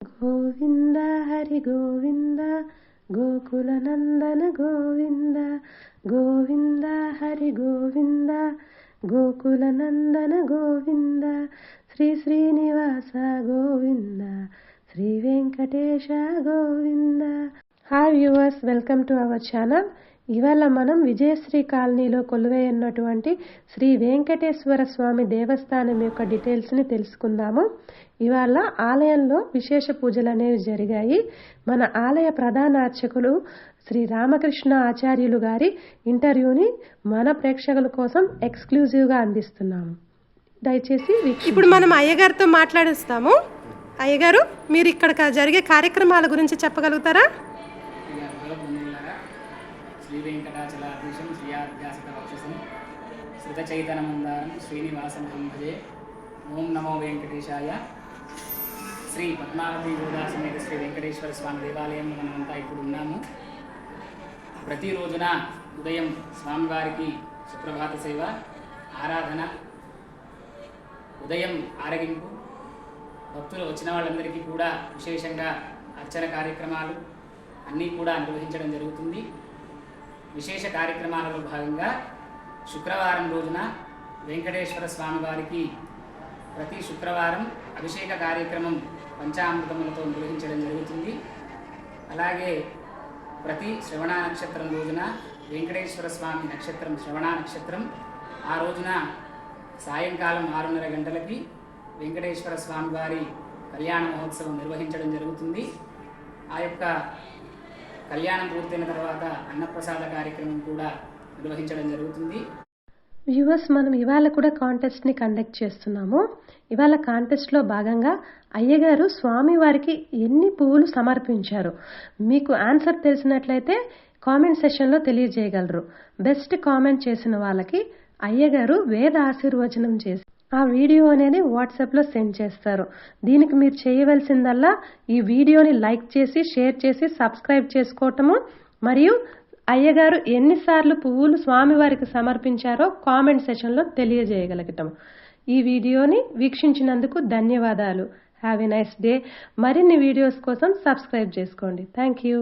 Govinda Hari Govinda Gokula Nandana Govinda Govinda Hari Govinda Gokula Nandana Govinda Shri Srinivasa Govinda Shri Venkatesha Govinda. Hi viewers welcome to our channel ఇవాళ మనం విజయశ్రీ కాలనీలో కొలువై ఉన్నటువంటి శ్రీ వెంకటేశ్వర స్వామి దేవస్థానం యొక్క డీటెయిల్స్ని తెలుసుకుందాము. ఇవాళ ఆలయంలో విశేష పూజలు అనేవి జరిగాయి. మన ఆలయ ప్రధాన అర్చకులు శ్రీ రామకృష్ణ ఆచార్యులు గారి ఇంటర్వ్యూని మన ప్రేక్షకుల కోసం ఎక్స్క్లూజివ్గా అందిస్తున్నాము. దయచేసి ఇప్పుడు మనం అయ్యగారితో మాట్లాడిస్తాము. అయ్యగారు మీరు ఇక్కడ జరిగే కార్యక్రమాల గురించి చెప్పగలుగుతారా? శ్రీ వెంకటాచలాభీషం శ్రీయాధ్యాసిత వక్షసం శృత చైతనమందారం శ్రీనివాసం భజే ఓం నమో వెంకటేశాయ. శ్రీ పద్మావతి గోదాసమేత శ్రీ వెంకటేశ్వర స్వామి దేవాలయం మనమంతా ఇప్పుడు ఉన్నాము. ప్రతి రోజున ఉదయం స్వామివారికి సుప్రభాత సేవ ఆరాధన ఉదయం ఆరగింపు భక్తులు వచ్చిన వాళ్ళందరికీ కూడా విశేషంగా అర్చన కార్యక్రమాలు అన్నీ కూడా నిర్వహించడం జరుగుతుంది. విశేష కార్యక్రమాలలో భాగంగా శుక్రవారం రోజున వెంకటేశ్వర స్వామి వారికి ప్రతి శుక్రవారం అభిషేక కార్యక్రమం పంచామృతములతో నిర్వహించడం జరుగుతుంది. అలాగే ప్రతి శ్రవణ నక్షత్రం రోజున వెంకటేశ్వర స్వామి నక్షత్రం శ్రవణ నక్షత్రం ఆ రోజున సాయంకాలం ఆరున్నర గంటలకి వెంకటేశ్వర స్వామి వారి కళ్యాణ మహోత్సవం నిర్వహించడం జరుగుతుంది. ఆ యొక్క కళ్యాణం పూర్తయిన తర్వాత అన్నప్రసాద కార్యక్రమం కూడా నిర్వహించడం జరుగుతుంది. వ్యూవర్స్ మనం ఇవాళ కూడా కాంటెస్ట్ని కండక్ట్ చేస్తున్నాము. ఇవాళ కాంటెస్ట్లో భాగంగా అయ్యగారు స్వామివారికి ఎన్ని పువ్వులు సమర్పించారు? మీకు ఆన్సర్ తెలిసినట్లయితే కామెంట్ సెషన్లో తెలియజేయగలరు. బెస్ట్ కామెంట్ చేసిన వాళ్ళకి అయ్యగారు వేద ఆశీర్వచనం చేసి ఆ వీడియో అనేది వాట్సాప్లో సెండ్ చేస్తారు. దీనికి మీరు చేయవలసిందల్లా ఈ వీడియోని లైక్ చేసి షేర్ చేసి సబ్స్క్రైబ్ చేసుకోవటము. మరియు అయ్యగారు ఎన్నిసార్లు పువ్వులు స్వామివారికి సమర్పించారో కామెంట్ సెషన్లో తెలియజేయగలగటం ఈ వీడియోని వీక్షించినందుకు ధన్యవాదాలు. హ్యావ్ ఎ నైస్ డే మరిన్ని వీడియోస్ కోసం సబ్స్క్రైబ్ చేసుకోండి. Thank you